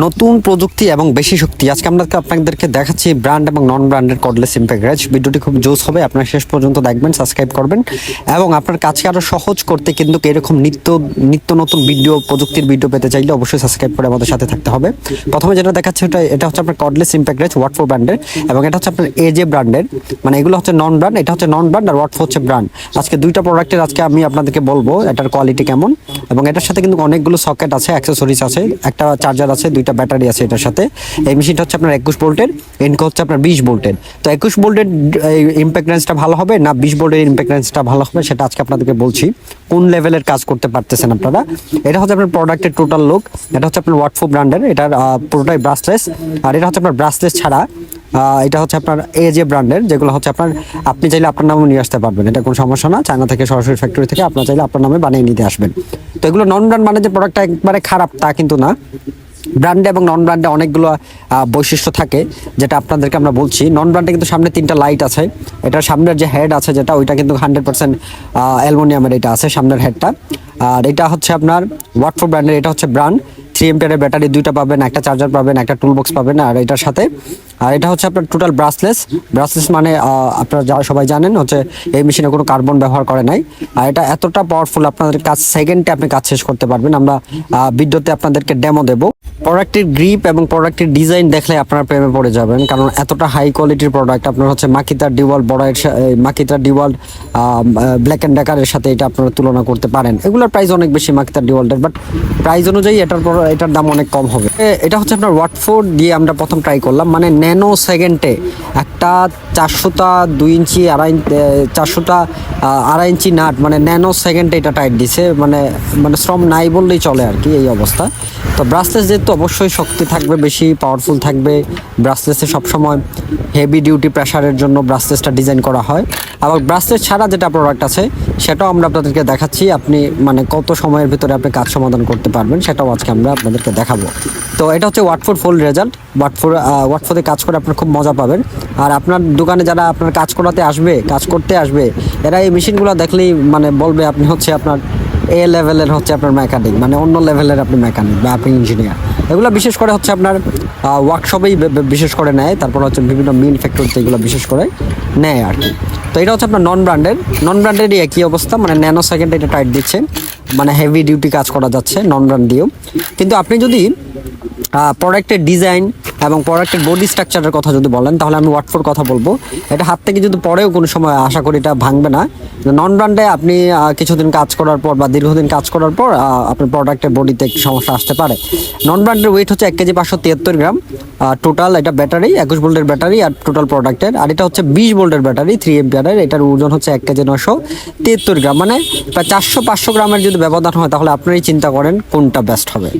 নতুন প্রযুক্তি এবং বেশি শক্তি। আজকে আমরা আপনাদেরকে দেখাচ্ছি ব্র্যান্ড এবং নন ব্র্যান্ডের কর্ডলেস ইম্প্যাক্ট গ্যারেজ ভিডিওটি খুব জোস হবে, আপনারা শেষ পর্যন্ত দেখবেন সাবস্ক্রাইব করবেন। এবং আপনার কাজকে আরও সহজ করতে কিন্তু এরকম নিত্য নিত্য নতুন ভিডিও প্রযুক্তির ভিডিও পেতে চাইলে অবশ্যই সাবস্ক্রাইব করে আমাদের সাথে থাকতে হবে। প্রথমে যেটা দেখাচ্ছে ওটা এটা হচ্ছে আপনার cordless impact garage watt four ব্র্যান্ডের এবং এটা হচ্ছে আপনার এজে ব্র্যান্ডের মানে এগুলো হচ্ছে নন ব্র্যান্ড এটা হচ্ছে নন ব্র্যান্ড আর ওয়াট ফোর হচ্ছে ব্র্যান্ড আজকে দুইটা প্রোডাক্টের আজকে আমি আপনাদেরকে বলব, এটার কোয়ালিটি কেমন। এবং এটার সাথে কিন্তু অনেকগুলো সকেট আছে অ্যাক্সেসরিজ আছে, একটা চার্জার আছে দুইটা ব্যাটারি আছে এটার সাথে। এই মেশিনটা হচ্ছে আপনার একুশ ভোল্টের এনকো হচ্ছে আপনার বিশ ভোল্টের। তো একুশ ভোল্টের ইম্প্যাক্ট রেঞ্জটা ভালো হবে না বিশ ভোল্টের ইম্প্যাক্ট রেঞ্জটা ভালো হবে সেটা আজকে আপনাদেরকে বলছি। কোন লেভেলের কাজ করতে পারতেছেন আপনারা? এটা হচ্ছে আপনার প্রোডাক্টের টোটাল লুক এটা হচ্ছে আপনার ওয়াটফো ব্র্যান্ডের এটার পুরোটাই ব্রাসলেস আর এটা হচ্ছে আপনার ব্রাসলেস ছাড়া এটা হচ্ছে আপনার এজে ব্র্যান্ডের যেগুলো হচ্ছে আপনার, আপনি চাইলে আপনার নামে নিয়ে আসতে পারবেন, এটা কোনো সমস্যা না। চায়না থেকে সরাসরি ফ্যাক্টরি থেকে আপনার চাইলে আপনার নামে বানিয়ে নিতে আসবেন। তো এগুলো নন ব্র্যান্ড মানে যে প্রোডাক্টটা একবারে খারাপ তা কিন্তু না। ব্র্যান্ডে এবং নন ব্র্যান্ডে অনেকগুলো বৈশিষ্ট্য থাকে, যেটা আপনাদেরকে আমরা বলছি। নন ব্র্যান্ডে কিন্তু সামনে তিনটা লাইট আছে। এটা সামনের যে হেড আছে যেটা, ওইটা কিন্তু হান্ড্রেড পার্সেন্ট অ্যালমোনিয়ামের এটা আছে সামনের হেডটা আর এটা হচ্ছে আপনার ওয়াটফোর ব্র্যান্ডের এটা হচ্ছে ব্র্যান্ড থ্রি ব্যাটারি দুইটা পাবেন, একটা চার্জার পাবেন, একটা টুল বক্স পাবেন, আর এটার সাথে, আর এটা হচ্ছে আপনার টোটাল ব্রাসলেস ব্রাসলেস মানে আপনারা যারা সবাই জানেন হচ্ছে এই মেশিনে কোনো কার্বন ব্যবহার করে নাই। আর এটা এতটা পাওয়ারফুল আপনাদের কাজ সেকেন্ডে আপনি কাজ শেষ করতে পারবেন। আমরা বিদ্যুতে আপনাদেরকে ডেমো দেবো। প্রোডাক্টের গ্রিপ এবং প্রোডাক্টের ডিজাইন দেখলে আপনার প্রেমে পড়ে যাবেন, কারণ এতটা হাই কোয়ালিটির প্রোডাক্ট আপনার হচ্ছে মাকিতার ডিওয়াল বড়াইয়ের মাকিতার ডিওয়াল ব্ল্যাক অ্যান্ড ডেকারের সাথে এটা আপনারা তুলনা করতে পারেন। এগুলোর প্রাইস অনেক বেশি মাকিতার ডিওয়ালটার বাট প্রাইস অনুযায়ী এটার এটার দাম অনেক কম হবে। এটা হচ্ছে আপনার ওয়াটফোর্ড দিয়ে আমরা প্রথম ট্রাই করলাম। মানে ন্যানো সেকেন্ডে একটা চারশোটা দুই ইঞ্চি, আড়াই চারশোটা আড়াই ইঞ্চি নাট মানে ন্যানো সেকেন্ডে এটা টাইট দিছে মানে মানে শ্রম নাই বললেই চলে আর কি এই অবস্থা। তো ব্রাসলেস যেহেতু অবশ্যই শক্তি থাকবে, বেশি পাওয়ারফুল থাকবে, ব্রাসলেসে সবসময় হেভি ডিউটি প্রেশারের জন্য ব্রাসলেসটা ডিজাইন করা হয়। আবার ব্রাসলেস ছাড়া যেটা প্রোডাক্ট আছে, সেটাও আমরা আপনাদেরকে দেখাচ্ছি, আপনি মানে কত সময়ের ভিতরে আপনি কাজ সমাধান করতে পারবেন, সেটাও আজকে আমরা আপনাদেরকে দেখাবো। তো এটা হচ্ছে ওয়াটফোর ফুল রেজাল্ট ওয়াটফোর ওয়াটফোরে কাজ করে আপনার খুব মজা পাবেন। আর আপনার দোকানে যারা আপনার কাজ করাতে আসবে, কাজ করতে আসবে, এরা এই মেশিনগুলো দেখলেই মানে বলবে আপনি হচ্ছে আপনার এ লেভেলের হচ্ছে আপনার মেকানিক মানে অন্য লেভেলের আপনি মেকানিক বা আপনি ইঞ্জিনিয়ার এগুলো বিশেষ করে হচ্ছে আপনার ওয়ার্কশপেই বিশেষ করে নেয়, তারপর হচ্ছে বিভিন্ন মিল ফ্যাক্টরিতে এগুলো বিশেষ করে নেয় আর কি। তো এটা হচ্ছে আপনার নন ব্র্যান্ডের নন ব্র্যান্ডেরই একই অবস্থা মানে ন্যানো সেকেন্ড এটা টাইট দিচ্ছে মানে হেভি ডিউটি কাজ করা যাচ্ছে নন ব্র্যান্ড দিয়েও। কিন্তু আপনি যদি প্রোডাক্টের ডিজাইন এবং প্রোডাক্টের বডি স্ট্রাকচারের কথা যদি বলেন, তাহলে আমি ওয়াটফোর কথা বলব। এটা হাত থেকে যদি পরেও কোনো সময় আশা করি এটা ভাঙবে না। নন ব্র্যান্ডে আপনি কিছুদিন কাজ করার পর বা দীর্ঘদিন কাজ করার পর আপনার প্রোডাক্টের বডিতে একটু সমস্যা আসতে পারে। নন ব্র্যান্ডের ওয়েট হচ্ছে এক কেজি পাঁচশো তিয়াত্তর গ্রাম। টোটাল এটা ব্যাটারি একুশ ভোল্টের ব্যাটারি আর টোটাল প্রোডাক্টের আর এটা হচ্ছে বিশ ভোল্টের ব্যাটারি থ্রি এমপিয়ারের এটার ওজন হচ্ছে এক কেজি নশো তিয়াত্তর গ্রাম। মানে প্রায় চারশো পাঁচশো গ্রামের যদি ব্যবধান হয়, তাহলে আপনারাই চিন্তা করেন কোনটা বেস্ট হবে।